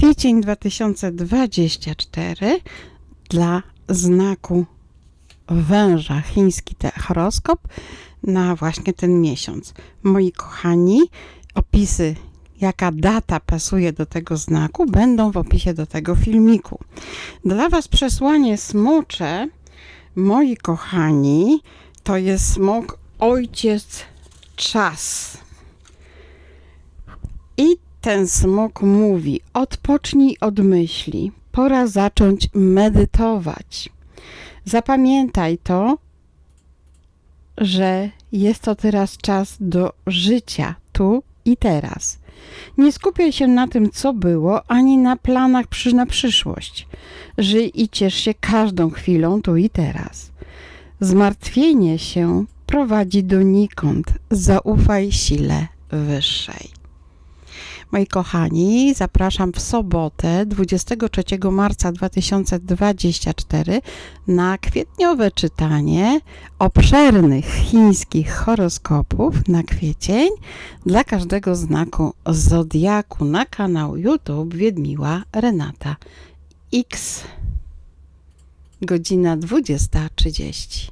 kwiecień 2024 dla znaku węża chiński te horoskop na właśnie ten miesiąc. Moi kochani, opisy, jaka data pasuje do tego znaku, będą w opisie do tego filmiku. Dla Was przesłanie smocze, moi kochani, to jest smok ojciec czas. Ten smok mówi: odpocznij od myśli, pora zacząć medytować. Zapamiętaj to, że jest to teraz czas do życia tu i teraz. Nie skupiaj się na tym, co było, ani na planach przy, na przyszłość. Żyj i ciesz się każdą chwilą tu i teraz. Zmartwienie się prowadzi donikąd. Zaufaj sile wyższej. Moi kochani, zapraszam w sobotę 23 marca 2024 na kwietniowe czytanie obszernych chińskich horoskopów na kwiecień dla każdego znaku zodiaku na kanał YouTube Wiedmiła Renata X. Godzina 20.30.